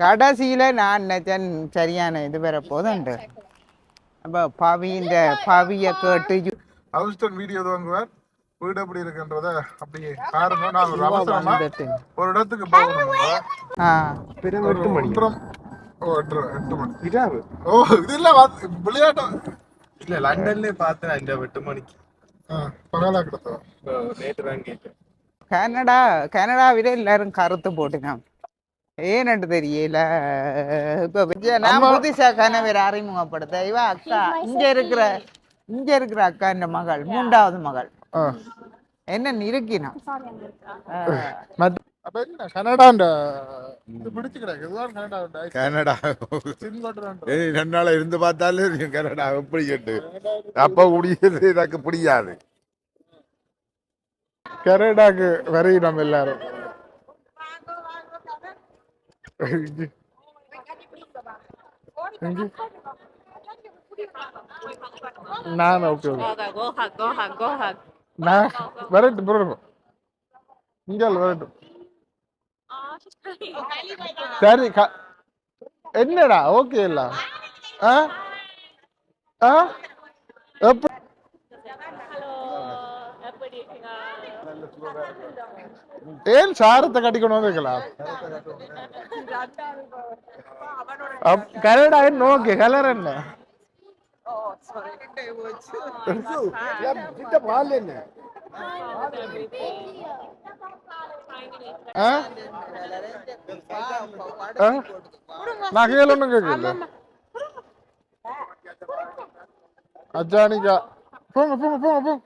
கடைசியில நான் நினைச்சேன் சரியான இது வர போதுண்டு அப்ப பவியின் பவிய கேட்டு ஹவுஸ்டன் வீடியோ வாங்குவார் வீடு எப்படி இருக்குன்றத அப்படியே பாருங்க. நான் ஒரு இடத்துக்கு போகணும் ஆ. எட்டு மணி. ஓ எட்டு எட்டு மணி. ஓ இது இல்ல விளையாட்டம். இல்ல லண்டன்ல பார்த்தேன் இந்த எட்டு மணிக்கு. பகலா கிடத்தோம் நேற்று தான் கேட்டேன். கனடா கனடாவில எல்லாரும் கருத்து போட்டுனான் ஏன்னு தெரியல. இப்ப விஜய- நான் புதுசா கணவர் அறிமுகப்படுத்த. இவ அக்கா இங்க இருக்கிற இங்க இருக்கிற அக்கா இந்த மகள் மூன்றாவது மகள். என்ன ஏய், ரெண்டு நாளா இருந்து பார்த்தாலே தெரியும் கனடா எப்படி கேட்டு? அப்ப முடியாது எனக்கு பிடிக்காது கனடாக்கு வரையும் நம்ம எல்லாரும். நான் okay okay. Okay, go hug, go hug, go hug. நான் வரட்டும் வரட்டும். இங்கே வரட்டும். சரி க- என்னடா? ஓகே இல்ல. ஆ? ஆ? ஏன் சாரத்தை கட்டிக்கணும் இருக்கலாம் கலடா நோக்கு கலர் என்ன? ஆ? நகைகள் ஒன்றும் கேட்கல அஜானிக்கா போங்க போங்க போங்க போங்க.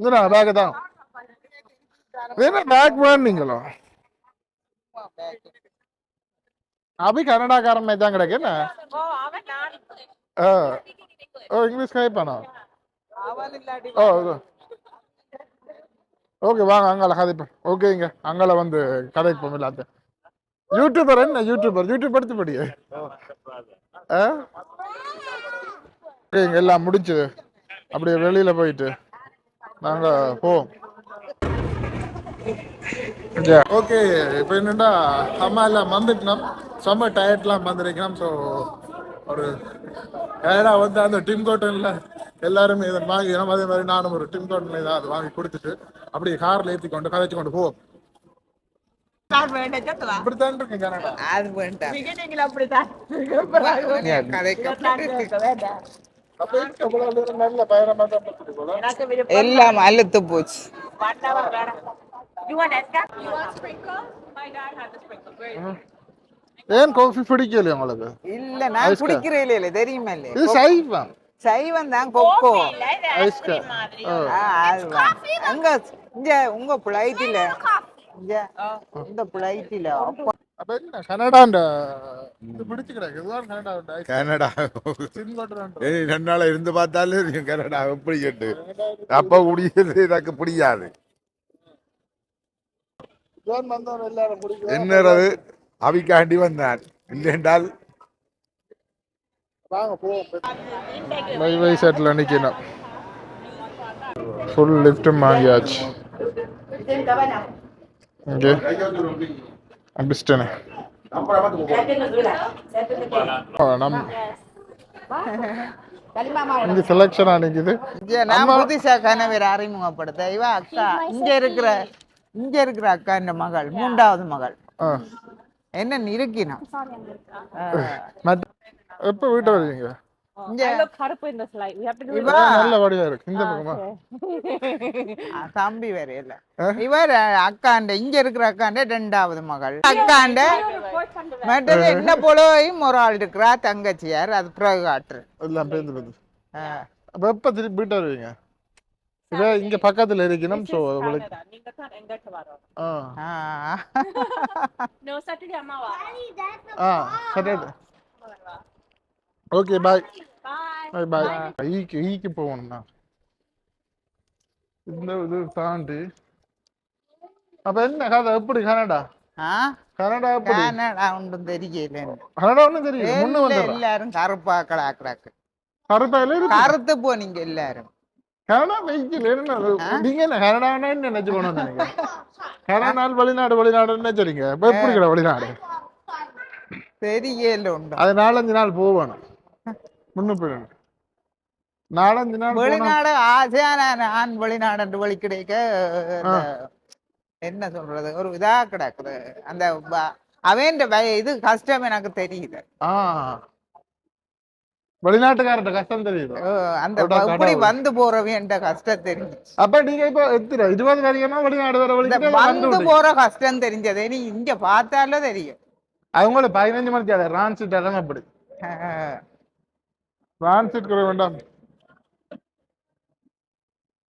இந்தா பேக் தான். என்ன பேக் வேணுங்களோ அபி கன்னடாக்காரன் மாதிரி தான் கிடக்கு என்ன? ஆ. ஓ இங்கிலீஷ் கதைப்பானா ஓ ஓகே வாங்க அங்கால கதைப்போம் ஓகேங்க அங்கால வந்து கதைப்போம் எல்லாத்தையும். யூடியூபர் என்ன யூடியூபர் யூடியூப் எடுத்து படியே ஆ? ஓகேங்க எல்லாம் முடிச்சு அப்படியே வெளியில போயிட்டு. நாங்க போவோம். ஓகே இப்போ என்னடா அம்மா எல்லாம் வந்துட்டோம். செம்ம டயர்ட்லாம் வந்திருக்கோம் ஸோ ஒரு ஏடா வந்து அந்த டிம் கோட்டன்ல எல்லாருமே இதை வாங்கிக்கிறோம் அதே மாதிரி நானும் ஒரு டிம் கோட்டன்ல ஏதாவது வாங்கி கொடுத்துட்டு அப்படியே கார்ல ஏற்றி கொண்டு கதைச்சு கொண்டு போவோம். இப்படித்தான் இருக்கு கனடா. அது வேண்டாம். எல்லாம் அழுத்து போச்சு. ஏன் காஃபி பிடிக்கலையா உங்களுக்கு? இல்ல நான் குடிக்கிறேன் இல்ல தெரியுமா இல்ல இது சைவம். சைவம் தான் கொக்கோ. ஐஸ்கா ஆ, அதுதான். அங்க இங்க உங்க பிளைட்டில இங்க இந்த பிளைட்டில அப்பா அப்ப என்ன கனடாண்ட இது பிடிச்சு கிடக்கு இதுதான் கனடா கனடா. சின்கோட்டர் ஏய், ரெண்டு நாளா இருந்து பார்த்தாலே தெரியும் கனடா. எப்படி கேட்டு? அப்ப முடியாது எனக்கு பிடிக்காது என்னது அவிக்காண்டி வந்தான். போவோம். வை வை செட்டில் நிற்கணும் ஃபுல் லிஃப்ட்டும் வாங்கியாச்சு இங்கே. நம் இங்கே செலெக்ஷன் இங்க நான் அறிமுகப்படுத்த. இவ அக்கா. இங்க இருக்கிற இங்க இருக்கிற அக்கா இந்த மகள். மூன்றாவது மகள். என்ன மற்ற எப்போ வீட்டை வருவீங்க கருப்பு in this light. We have to do it. இவ நல்ல வடிவா இருக்கு இந்த பக்கமா ஆ, தம்பி வேற இல்ல இவர் அக்காண்ட இங்க இருக்கிற அக்காண்ட ரெண்டாவது மகள் அக்காண்ட மற்றது என்ன போலவும் ஒரு ஆள் இருக்கிறா தங்கச்சியார் அது பிறகு காட்டுரு எல்லாம் பேருந்து பேருந்து ஆ. அப்போ எப்போ திருப்பி வீட்டை வருவீங்க இங்கே பக்கத்தில் இருக்கணும் ஸோ உங்களுக்கு. நீங்க தான் எங்கிட்ட வரோம். ஆ ஆ. No, Saturday அம்மாவா? ஆ சரி ஓகே பாய் Bye. பாய் பாய் ஈக்கு ஈக்கு போகணும்னா இந்த இது தாண்டி அப்ப என்ன கதை எப்படி கனடா? கனடா கனடா ஒன்றும் தெரியல கனடா ஒன்றும் தெரியும் முன்ன வந்துடுறேன் எல்லாரும் கருப்பா கலாக்குறாக்கு கருப்பாயில கருத்து போனீங்க எல்லாரும் கனடா வெயில் என்ன நீங்க என்ன கனடானா என்ன நினைச்சு போனோம் நீங்க கனடா நாள் வெளிநாடு வெளிநாடு நினைச்சுறீங்க இப்ப எப்படி இருக்கிற வெளிநாடு தெரியல உண்டு அது நாலஞ்சு நாள் போகணும் முன்னு போயிடணும் நாலஞ்சு நாள் வெளிநாடு ஆசையான நான் வெளிநாடு வழி கிடைக்க என்ன சொல்றது ஒரு இதா கிடக்குது. அந்த அவன் இது கஷ்டம் எனக்கு தெரியுது. ஆ. வெளிநாட்டுக்காரர்கிட்ட கஷ்டம் தெரியுது? அந்த கடவுளே. வந்து போறவன் கஷ்டம் தெரிஞ்சுச்சு. அப்ப நீங்க இப்ப எத்தனை இருபது வரைக்குமா வெளிநாடு வர வந்து. போற கஷ்டம் தெரிஞ்சது நீ இங்க பார்த்தாலே தெரியும். அவங்கள பதினஞ்சு மணிக்கு அதை ரான்சிட் அதான் அப்படி அஹ், ரான்சிட் கூட வேண்டாம்.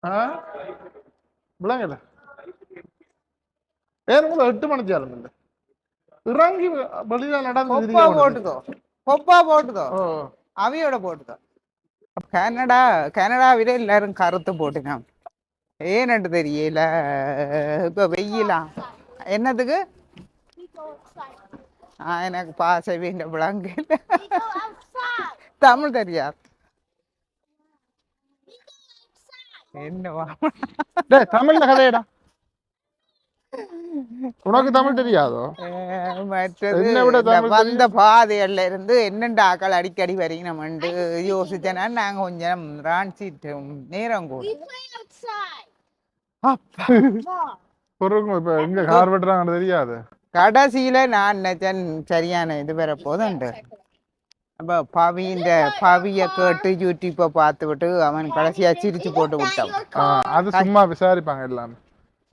ஆ? விளங்கல ஏன் கூட எட்டு மணிக்கு ஆரம்பில்ல இறங்கி வெளியில நடந்து போட்டுதோ கொப்பா போட்டுதோ ஓ அவியோட போட்டுதோ கனடா கனடாவில எல்லாரும் கருத்து போட்டுக்கான் ஏன்னு தெரியல. இப்ப வெயிலா. என்னதுக்கு? எனக்கு பாச வேண்ட விளங்கு. We go outside. தமிழ் தெரியாது. என்னவா தமிழ்ல கதையடா. உனக்கு தமிழ் தெரியாதோ? மற்றது வந்த பாதைகள்ல இருந்து என்னென்ன ஆக்கள் அடிக்கடி வரீங்கன்னு யோசிச்சேன்னா நாங்க கொஞ்சம் ரான்சிட்டு நேரம் கூட. பொருளுக்கும் இப்ப எங்க கார் வெட்டுறாங்கன்னு தெரியாது. கடைசியில நான் நினைச்சேன் சரியான இது வர போதுண்டு. அப்ப பவி இந்த பவிய கேட்டு யூடியூப்பை பார்த்து விட்டு அவன் கடைசியா சிரிச்சு போட்டு விட்டான். ஆ, அது சும்மா விசாரிப்பாங்க எல்லாமே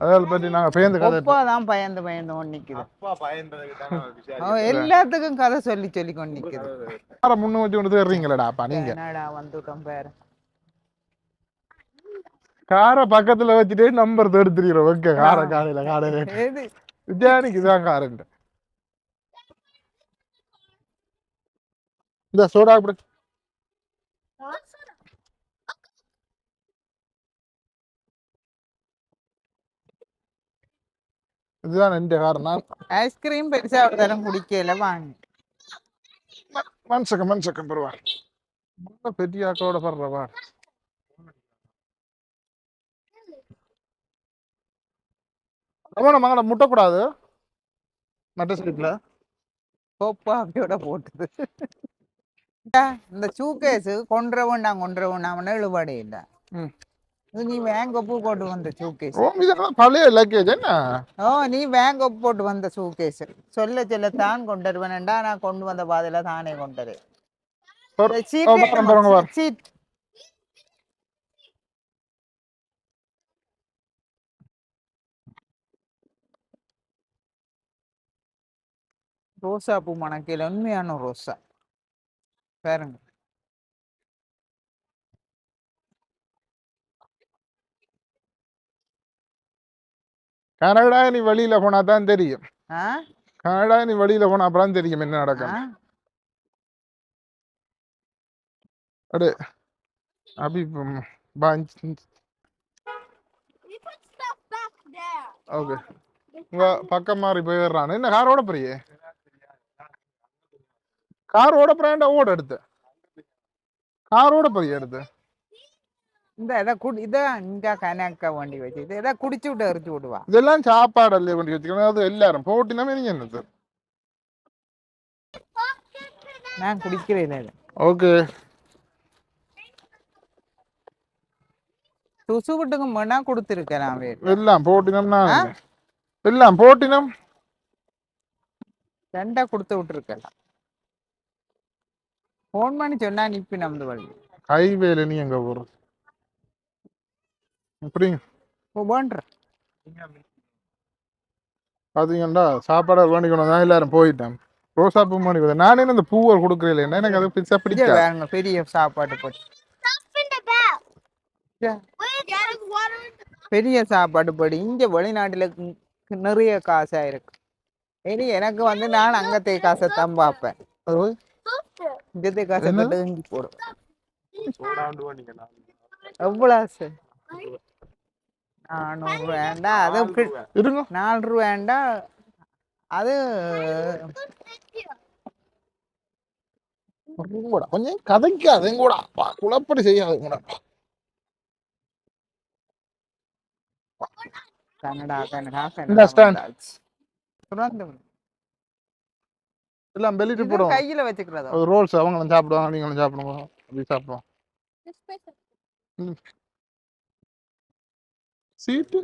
அதாவது பத்தி நாங்க பேருந்து கதை ஒப்பா தான் பயந்து பயந்து கொண்டு நிக்குது. அப்பா பயந்ததுக்கு தானே. அவன் எல்லாத்துக்கும் கதை சொல்லி சொல்லி கொண்டு நிக்குது. காரை முன்னு வச்சு கொண்டு வர்றீங்களடா அப்பா நீங்க. என்னடா வந்துட்டோம் பேரு. காரை பக்கத்துல வச்சுட்டு நம்பர் தேடுத்துறீங்க ஓகே காரை காலையில காலையில. வித்யானிக்கு இதான் காரண்ட் இந்த சோடா இப்படி இதுதான் எந்த நான் ஐஸ்கிரீம் பெருசா ஒரு தரம் குடிக்கல வாங்கி. மனுஷக்கம் மனுஷக்கம் பெறுவார் பெரிய ஆக்கோட படுறவா அவன மகனை முட்டக்கூடாது. மட்ட சைட்ல கோப்பா அப்படியோட போட்டுது. இந்த சூக்கேஸ் கொன்றவன் நான் கொன்றவன் அவன இழுபாடே இல்ல. இது நீ வேங்கொப்பு போட்டு வந்த சூக்கேஸ் ஓ இதெல்லாம் பழைய லக்கேஜ் என்ன? ஓ நீ வேங்கொப்பு போட்டு வந்த சூக்கேஸ் சொல்ல சொல்ல தான் கொண்டு வருவேன்டா நான் கொண்டு வந்த பாதையில தானே பாருங்க. சீட். ரோசா பூ மணக்கையில் உண்மையான ரோசா. பாருங்க. கனடா நீ வெளியில போனா தான் தெரியும். கனடா நீ வெளியில போனா அப்புறம் தெரியும் என்ன நடக்கும் அபி stuff back there. ஓகே. உங்க பக்கம் மாறி போயிடுறான். என்ன கார் ஓட போறியே? கார் ஓட போறேன்டா ஓட எடுத்து கார் ஓட போறியே எடுத்து இந்த இதை குடி இதை இங்க கணக்க வண்டி வச்சு இது இதை குடிச்சு விட்டு எரிச்சு விடுவா? இதெல்லாம் சாப்பாடு அல்ல கொண்டு வச்சுக்கணும். அது எல்லாரும் போட்டினமே நீங்க என்னது நான் குடிக்கிறேன் ஓகே. துசு விட்டுங்க வேணா கொடுத்துருக்கலாம் வேறு எல்லாம் போட்டினம்னா எல்லாம் போட்டினம் ரெண்டா கொடுத்து விட்டுருக்கலாம் ஃபோன் பண்ணி சொன்னா நிப்பி நமது வழி ஹைவேல நீ எங்க போற? இப்படிங்க போன்ற. பாத்தீங்கன்னா சாப்பாடு வேண்டிக்கணும் தான் எல்லாரும் போயிட்டேன். ரோசா பூ மாடி நானே இந்த பூவை கொடுக்குறேன் என்ன எனக்கு அது இங்க பிடிக்காது. பெரிய சாப்பாடு போட்டு. பெரிய சாப்பாடு படி. இங்க வெளிநாட்டுல நிறைய காசா இருக்கு. இனி எனக்கு வந்து நான் அங்கத்தை காசை தான் பார்ப்பேன். ಜೊತೆ ಕಾಸು ಹಂಗಿ ಕೊಡು எவ்வளோ ஆசை? நானூறு வேண்டாம் அது இருங்க. நாலு ரூபாண்டாம் அது கூட கொஞ்சம் கதைக்காதுங்க கூட குழப்படி செய்யாதுங்க கன்னடா கன்னடா கன்னடா சுரந்தம் எல்லாம் இது போடுவோம் கையில வச்சுக்கிறதா? ரோல்ஸ் அவங்களும் சாப்பிடுவாங்க நீங்களும் சாப்பிடுங்க. அப்படி சாப்பிடுவோம். சீட்டு.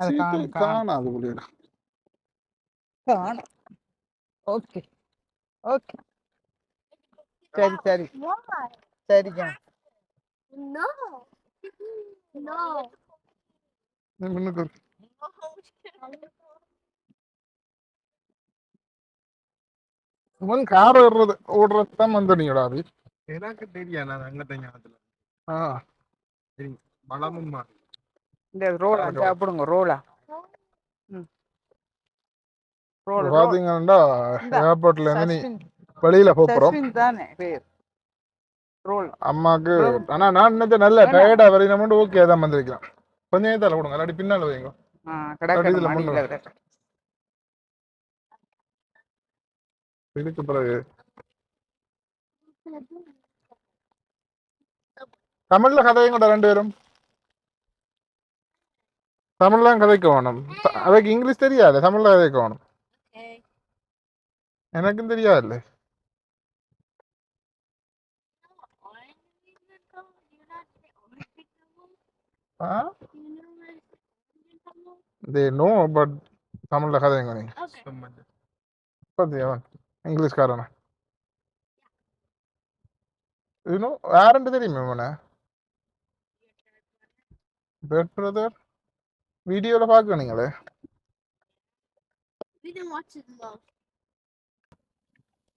அது சீட்டு காணும், காணும். ஓகே. ஓகே. சரி சரி? சரிங்க. முதல் கார் ஓடுறது ஓடுறது தான் வந்தனீங்கடா அது எனக்கு தெரியும் நான் அங்கிட்ட ஞாபகத்துல ஆ. பலமும் மாறி. இந்த ரோலா சாப்பிடுங்க ரோலா ம். ரோல் ரோல் பாத்தீங்கன்னா. ஏர்போர்ட்ல இருந்து நீ வெளியில போறோம். தானே பேர். ரோல் அம்மாக்கு ஆனா நான் நினைச்ச நல்ல டயர்டா வரையினமுண்டு ஓகே தான் வந்திருக்கலாம் கொஞ்சம் நேரத்தால கொடுங்க இல்லாட்டி பின்னால வைங்க ஆ கிடக்கணும் இதுல மடியில முன்ன. கிடக்கு. இதுக்கு பிறகு. தமிழ்ல கதையும் ரெண்டு பேரும். தமிழ்ல தான் கதைக்க வேணும் அதுக்கு இங்கிலீஷ் தெரியாது. தமிழ்ல கதைக்க வேணும். எனக்கும் தெரியாது. ஆ? தே நோ பட் தமிழ்ல கதைங்க நீங்க Okay. இங்கிலீஷ்காரன இன்னும் யாருன்னு தெரியுமே இவனை? பெட் பிரதர் வீடியோல பாக்க நீங்களே?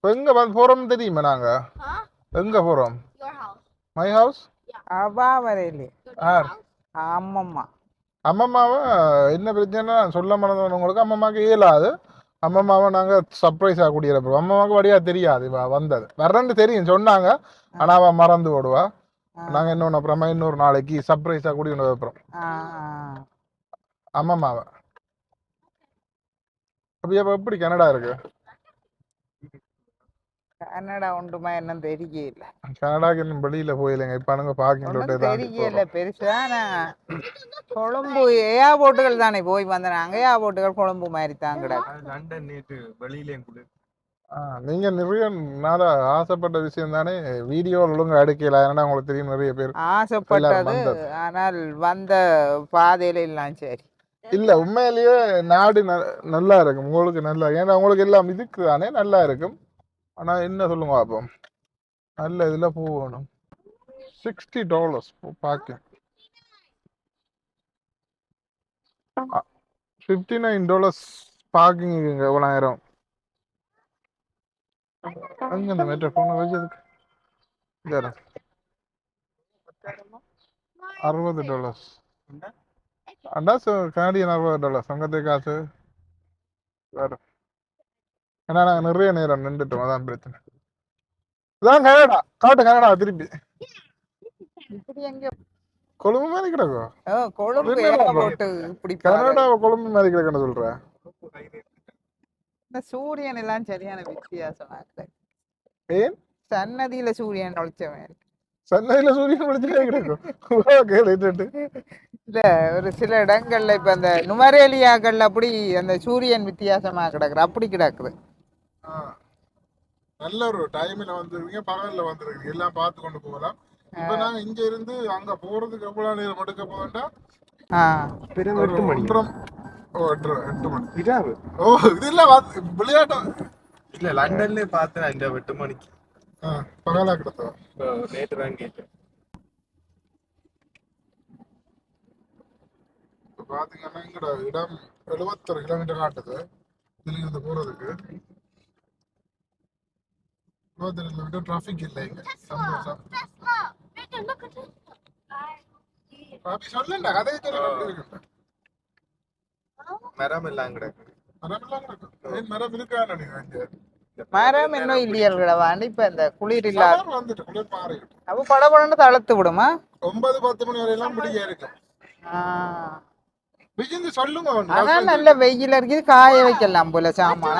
எங்க வந்து போறோம் தெரியுமா நாங்க? எங்க போறோம். மை ஹவுஸ் அவா வரையிலே. House. ஆமாம்மா அம்மம்மாவை? என்ன பிரச்சனை? சொல்ல மறந்தவங்களுக்கு அம்மம்மாவுக்கு இயலாது. அம்மம்மாவை நாங்க சர்ப்ரைஸா கூடியிருப்போம் அம்மம்மாவுக்கு வழியா தெரியாது இவ வந்தது. வரேன்னு தெரியும் சொன்னாங்க. ஆனா அவ மறந்து ஓடுவா. நாங்க இன்னொன்னு அப்புறமா இன்னொரு நாளைக்கு சர்ப்ரைஸா கூடி கொண்டு வைப்போம். அம்மம்மாவை அப்படி அப்ப எப்படி கனடா இருக்கு? கன்னடா ஒன்றுமா என்ன தெரியல. கனடாக்கு இன்னும் வெளியில போயில்லைங்க. இப்ப அனுங்க பாக்கிட்டு தெரியல பெருசா நான் கொழும்பு ஏயா போட்டுகள் தானே போய் வந்தேன். அங்கேயா போட்டுகள் கொழும்பு மாதிரி தான் லண்டன் நேற்று வெளியிலேயும் கூட. நீங்க நிறைய நாளா ஆசைப்பட்ட விஷயம் தானே. வீடியோ ஒழுங்கா எடுக்கல. ஏன்னா உங்களுக்கு தெரியும் நிறைய பேர் ஆசைப்பட்டது. ஆனால் வந்த பாதையில எல்லாம் சரி. இல்ல உண்மையிலேயே நாடு ந- நல்லா இருக்கும். உங்களுக்கு நல்லா ஏன்னா உங்களுக்கு எல்லாம் இதுக்கு தானே நல்லா இருக்கும். ஆனா என்ன சொல்லுங்க அப்போ நல்ல இதுல போகணும் சிக்ஸ்டி டாலர்ஸ் பாக்க. ஃபிஃப்டி நைன் டாலர்ஸ் பார்க்கிங் எவ்வளோயிரம்? அங்க இந்த மெட்ரோ போன வச்சதுக்கு? இதா அறுபது டாலர்ஸ் அண்டா கனடியன் அறுபது டாலர்ஸ் அங்கത്തെ காசு? வேற. ஏன்னா நாங்கள் நிறைய நேரம் நின்றுட்டோம். அதான் பிரச்சனை. இதான் கனடா. காட்டு கனடா திருப்பி. கொழும்பு மாதிரி கிடக்கும். கனடாவை கொழும்பு மாதிரி கிடக்குன்னு சொல்றேன் இந்த சூரியன் எல்லாம் சரியான வித்தியாசமா ஏன்? சன்னதியில சூரியன் ஒளிச்சவன் இருக்கு. சென்னையில சூரியன் முடிச்சுட்டே கிடக்கும். இல்ல ஒரு சில இடங்கள்ல இப்ப அந்த நுமரேலியாக்கள்ல அப்படி அந்த சூரியன் வித்தியாசமா கிடக்குது. அப்படி கிடக்குது. நல்ல ஒரு டைம்ல வந்துருக்கீங்க பகல்ல வந்துருக்கீங்க. எல்லாம் பார்த்து கொண்டு போகலாம். இப்ப நாங்க இங்க இருந்து அங்க போறதுக்கு எவ்வளவு நேரம் எடுக்க போதா ஆ. எட்டு மணி. ஓ எட்டு எட்டு மணி. இராவு ஓ இது இல்ல வாத்- விளையாட்டம். இல்ல லண்டன்ல பார்த்தேன் இந்த எட்டு மணிக்கு. ஆ, பகலா கிடத்தோம் நேற்று தான் கேட்டேன் இப்ப பாத்தீங்கன்னா எங்கட இடம் எழுபத்தொரு கிலோமீட்டர் காட்டுது இதுல இருந்து போறதுக்கு. எழுபத்தொரு கிலோமீட்டர் டிராபிக் இல்லை இங்க. சந்தோஷம். Tesla. Victor, look at this. அப்படி கதையை சொல்லுங்க அப்படி இருக்கு. மரம் எல்லாம் கிடக்கு. மரமெல்லாம் கிடக்கும் ஏன் மரம் இருக்கான்னு நீங்க இங்க? மரம் இன்னும் இல்லையல்கள வாண்டி இப்ப இந்த குளிர் இல்லாத வந்துட்டு குளிர் அப்ப படபடன்னு தளர்த்து விடுமா? ஒன்பது பத்து மணி வரையெல்லாம் பிடிக்க இருக்கும் ஆ. விஜயந்தி சொல்லுங்க ஆனா நல்ல வெயில் இருக்குது காய வைக்கலாம் போல சாமான.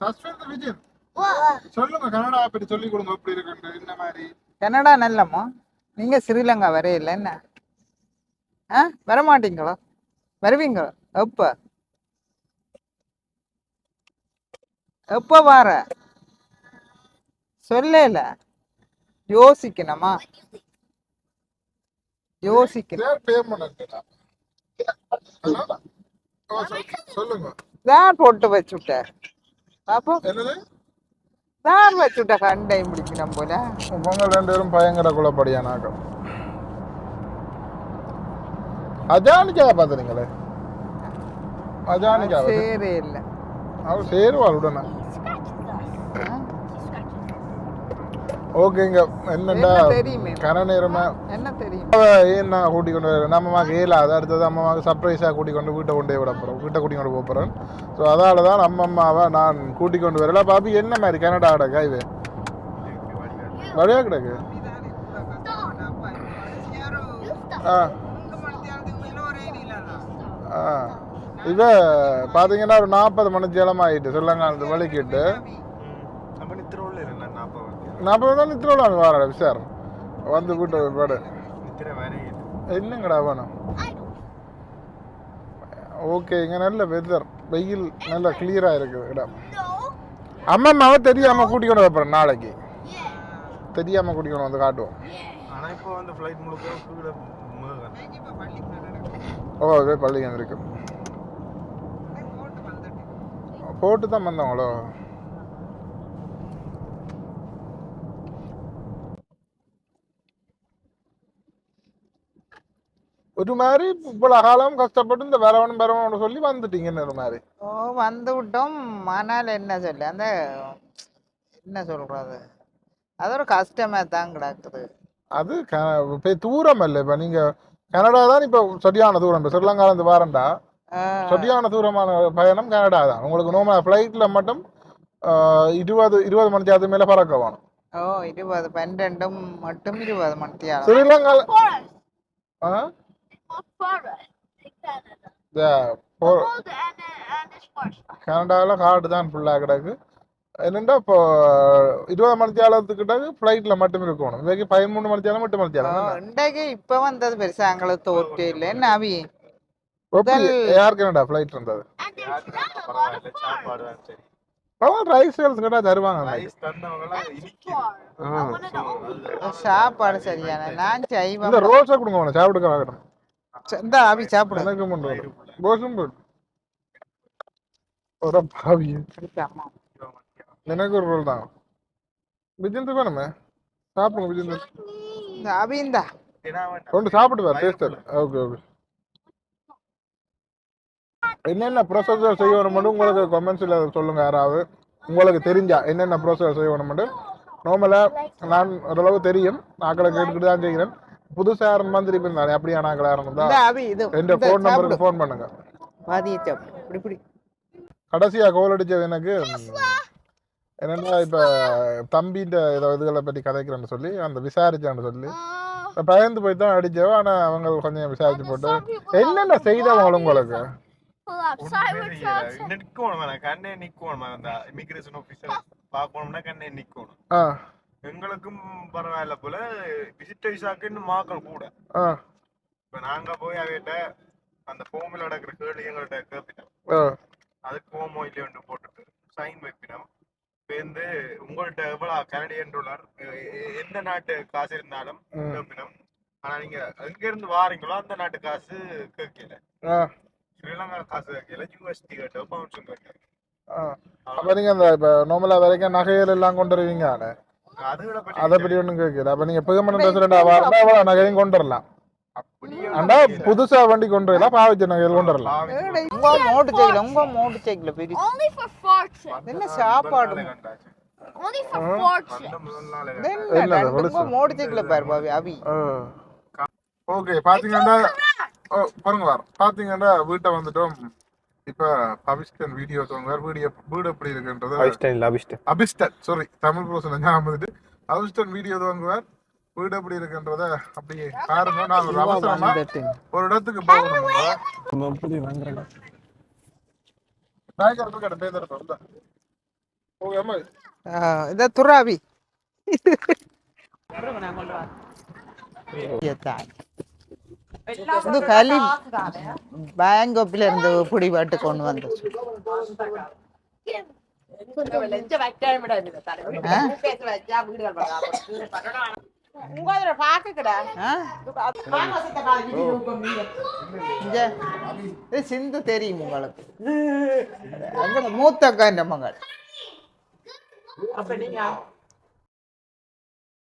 சஸ்பெண்ட் விஜயன். What? சொல்லுங்க கனடா பற்றி சொல்லி கொடுங்க எப்படி இருக்குன்னு இந்த மாதிரி. கனடா நல்லம்மா. நீங்க ஸ்ரீலங்கா வரையில என்ன? ஆ? வர மாட்டீங்களா வருவீங்க எப்ப? எப்ப வார? சொல்லல. யோசிக்கணுமா? யோசிக்கணும். சொல்லுங்க. போட்டு வச்சுட்ட பாப்போம். என்னது? தான் வச்சுட்ட கண்டை முடிக்கணும் போல. உங்க ரெண்டு பேரும் பயங்கர குழப்படியா நாக்கம் அஜானிக்காவை பார்த்துறீங்களே அஜானிக்காவை? சேரே இல்ல. அவர் சேருவாள் உடனே. ஓகேங்க. என்னண்டா? என்ன தெரியுமே. கன நேரமா? என்ன தெரியும். அவ ஏன் நான் கூட்டி கொண்டு வரேன் நம்ம அம்மாக்கு ஏலாது அடுத்தது அம்மாவுக்கு சர்ப்ரைஸாக கூட்டி கொண்டு வீட்டை கொண்டே விட போகிறோம் வீட்டை கூட்டி கொண்டு போக போகிறேன் ஸோ அதால தான் நம்ம அம்மாவை நான் கூட்டி கொண்டு வரல. பாப்பி என்ன மாதிரி? கனடா கிடக்கா இது? கிடக்கு? ஆ. ஆ. இவ பார்த்தீங்கன்னா ஒரு நாற்பது மணிக்கு ஆயிட்டு சொல்லுங்க அந்த வலிக்கிட்டு. நாற்பது தான் நித்திரோலாம் வார சார் வந்து வீட்டை பாடு என்னங்கடா வேணும் ஓகே இங்க நல்ல வெதர் வெயில் நல்ல கிளியரா இருக்குது இடம் அம்மா அம்மாவை தெரியாம கூட்டி கொண்டு வைப்பேன் நாளைக்கு தெரியாம கூட்டி கொண்டு வந்து காட்டுவோம் ஆனா இப்போ வந்து ஃப்ளைட் முழுக்க கீழே ஓ இதே பள்ளிக்கு இருக்கு போட்டு தான் வந்தவங்களோ ஒரு மாதிரி இவ்வளவு காலம் கஷ்டப்பட்டு இந்த வரவணும் வரவணும் சொல்லி வந்துட்டீங்கன்னு ஒரு மாதிரி ஓ வந்து விட்டோம் ஆனால் என்ன சொல்ல அந்த என்ன சொல்றது அது ஒரு கஷ்டமா தான் கிடக்குது அது இப்போ தூரம் இல்லை இப்போ நீங்க கனடா தான் இப்போ சரியான தூரம் இப்போ ஸ்ரீலங்காலேருந்து வாரண்டா ஆ, சரியான தூரமான பயணம் கனடா தான் உங்களுக்கு நோமா ஃப்ளைட்டில் மட்டும் இருபது இருபது மணி நேரத்துக்கு மேலே பறக்க வேணும் ஓ இருபது பன்னெண்டும் மட்டும் இருபது மணித்தியாலம் ஸ்ரீலங்கால ஆ கனடாவில் காடு தான் ஃபுல்லாக கிடக்கு. என்னண்டா இப்போ இருபது மணி நேரத்துக்கிட்ட ஃப்ளைட்டில் மட்டும் இருக்கணும். இவைக்கு பதிமூணு மணி நேரம் எட்டு மணி நேரம் இன்றைக்கு இப்ப வந்தது பெருசா எங்களுக்கு தோற்று இல்லை. என்ன அவி எப்படி ஏர் கனடா ஃப்ளைட் இருந்தது. ரைஸ் சேல்ஸ் கிட்ட தருவாங்க சாப்பாடு சரியான நான் சைவம். இந்த ரோஸை கொடுங்க சாப்பிடுக்க வாங்கணும் இந்த அவி சாப்பிடு. எனக்கு முண்டு ரோஸும் போடு. ஒரு பாவி. அம்மா. எனக்கு ஒரு ரோல் தான். விஜயந்த் வேணுமே சாப்பிடுங்க விஜயந்த் இந்த இந்தா. கொண்டு சாப்பிட்டு டேஸ்ட் ஓகே ஓகே என்னென்ன ப்ரொசஸர் செய்யணும் மட்டும் உங்களுக்கு கமெண்ட்ஸில் சொல்லுங்க யாராவது. உங்களுக்கு தெரிஞ்சா என்னென்ன ப்ரொசஸர் செய்யணும் மட்டும் நார்மலாக நான் ஓரளவு தெரியும். நாக்களை கேட்டுக்கிட்டு தான் செய்கிறேன். புதுசாக யாரும் வந்துருப்பேன் இருந்தாங்க அப்படியா இந்த இருந்தா இந்த ஃபோன் நம்பருக்கு ஃபோன் பண்ணுங்க. பாதியை சாப்பிடு இப்படி இப்படி. கடைசியாக கோல் அடிச்சது எனக்கு. என்னன்னா இப்போ தம்பின்ற ஏதோ இதுகளை பற்றி கதைக்கிறேன்னு சொல்லி அந்த விசாரிச்சான்னு சொல்லி. பயந்து போய் தான் அடிச்சவ ஆனால் அவங்க கொஞ்சம் விசாரிச்சு போட்டு. என்னென்ன செய்தவங்க உங்களுக்கு. நிக்கணும். கண்ணே நிக்கணும். அந்த இமிகிரேஷன் ஆஃபீஸர் பார்க்கணும்னா கண்ணே நிக்கணும். ஆ. எங்களுக்கும் பரவாயில்ல போல. விசிட் விசாக்குன்னு மாக்கள் கூட. இப்ப நாங்க போய் அவைகிட்ட அந்த ஃபோமில் நடக்கிற கேள்வி எங்கள்கிட்ட கேட்பிட்டோம் அதுக்கு போமோ இல்லையோன்னு போட்டுட்டு சைன் வைப்பினோம். வந்து உங்கள்கிட்ட எவ்வளவு கனடியன் டாலர் எந்த நாட்டு காசு இருந்தாலும். கேட்பினோம் ஆனா நீங்க எங்க இருந்து வாரீங்களோ அந்த நாட்டு காசு கேட்கல. ஸ்ரீலங்கா காசு கேட்கல யூஎஸ்டி கேட்டோம் பவுன்ஸும் கேட்டோம் அப்போ நீங்கள் அந்த இப்போ நார்மலாக வரைக்கும் நகைகள் எல்லாம் கொண்டு வருவீங்க அதை பற்றி ஒன்றும் கேட்கல. அப்போ நீங்கள் பெர்மனன்ட் ரெசிடென்ட் ஆவாருந்தா அவ்வளோ நகையும் கொண்டு வரலாம் ஆண்டா புதுசா வண்டி கொண்டு வரலாம் பாவிச்ச நகைகள் கொண்டு வரலாம் உங்க மோட்டு செய்யல உங்க மோட்டு செய்யல பெரிய. என்ன சாப்பாடு? மோட்டு பாரு பாவி அவி. ஓகே பாத்தீங்கன்னா ஓ, பாருங்க பாத்தீங்கன்னா வீட்டை வந்துட்டோம். இப்ப பவிஷ்டன் வீடியோ சொல்லுங்க வீடியோ வீடு எப்படி இருக்குன்றது அபிஷ்டன். அபிஸ்டன் சாரி தமிழ் ப்ரோசன் ஞாபகம் வந்துட்டு அபிஸ்டன் வீடியோ துவங்குவார் வீடு எப்படி இருக்குன்றத அப்படியே பாருங்க. நான் ஒரு அவசரமா ஒரு இடத்துக்கு போகணும். நாய்க்கு கடை பேர் ஓகே அம்மா இத துறாவி. இது கலி பேங்கோப்பில் இருந்து பிடிபாட்டு கொண்டு வந்துச்சு இது சிந்து தெரியும் உங்களுக்கு. மூத்த மகள். அப்ப நீங்க